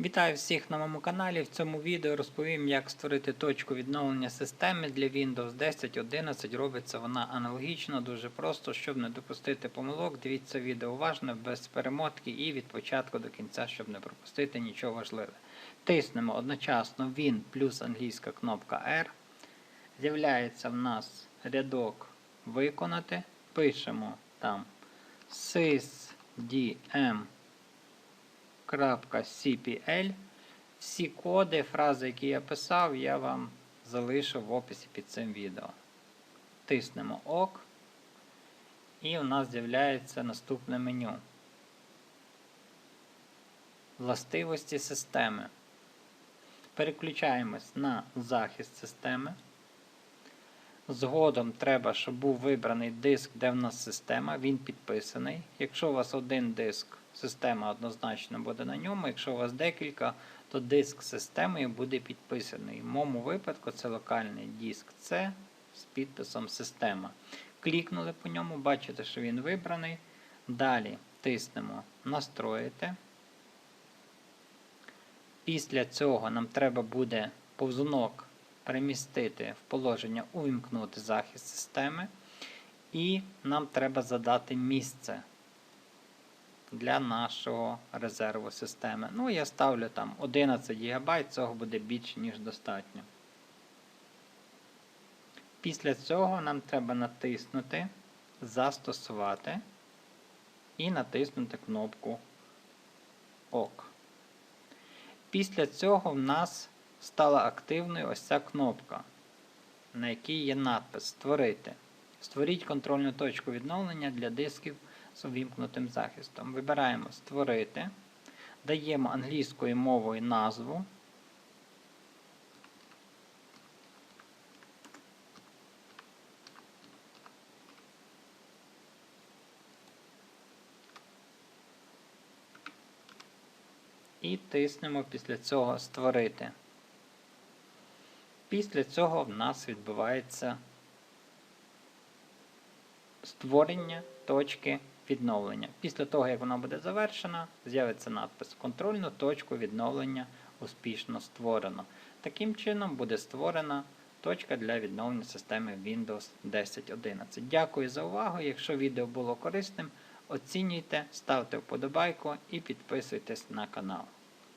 Вітаю всіх на моєму каналі. В цьому відео розповім, як створити точку відновлення системи для Windows 10, 11. Робиться вона аналогічно, дуже просто, щоб не допустити помилок. Дивіться відео уважно, без перемотки і від початку до кінця, щоб не пропустити нічого важливе. Тиснемо одночасно Win плюс англійська кнопка R. З'являється в нас рядок Виконати. Пишемо там sysdm .cpl. Всі коди, фрази, які я писав, я вам залишу в описі під цим відео. Тиснемо ОК. І у нас з'являється наступне меню. Властивості системи. Переключаємось на захист системи. Згодом треба, щоб був вибраний диск, де в нас система, він підписаний. Якщо у вас один диск, система однозначно буде на ньому. Якщо у вас декілька, то диск з системою буде підписаний. В моєму випадку це локальний диск C з підписом система. Клікнули по ньому, бачите, що він вибраний. Далі тиснемо Настроїти. Після цього нам треба буде повзунок перемістити в положення увімкнути захист системи. І нам треба задати місце для нашого резерву системи. Ну, я ставлю там 11 ГБ, цього буде більше, ніж достатньо. Після цього нам треба натиснути Застосувати і натиснути кнопку ОК. Після цього в нас стала активною ось ця кнопка, на якій є надпис Створити. Створіть контрольну точку відновлення для дисків з увімкнутим захистом. Вибираємо Створити, даємо англійською мовою назву. І тиснемо після цього Створити. Після цього в нас відбувається створення точки відновлення. Після того, як вона буде завершена, з'явиться надпис Контрольну точку відновлення успішно створено. Таким чином буде створена точка для відновлення системи Windows 10.11. Дякую за увагу. Якщо відео було корисним, оцінюйте, ставте вподобайку і підписуйтесь на канал.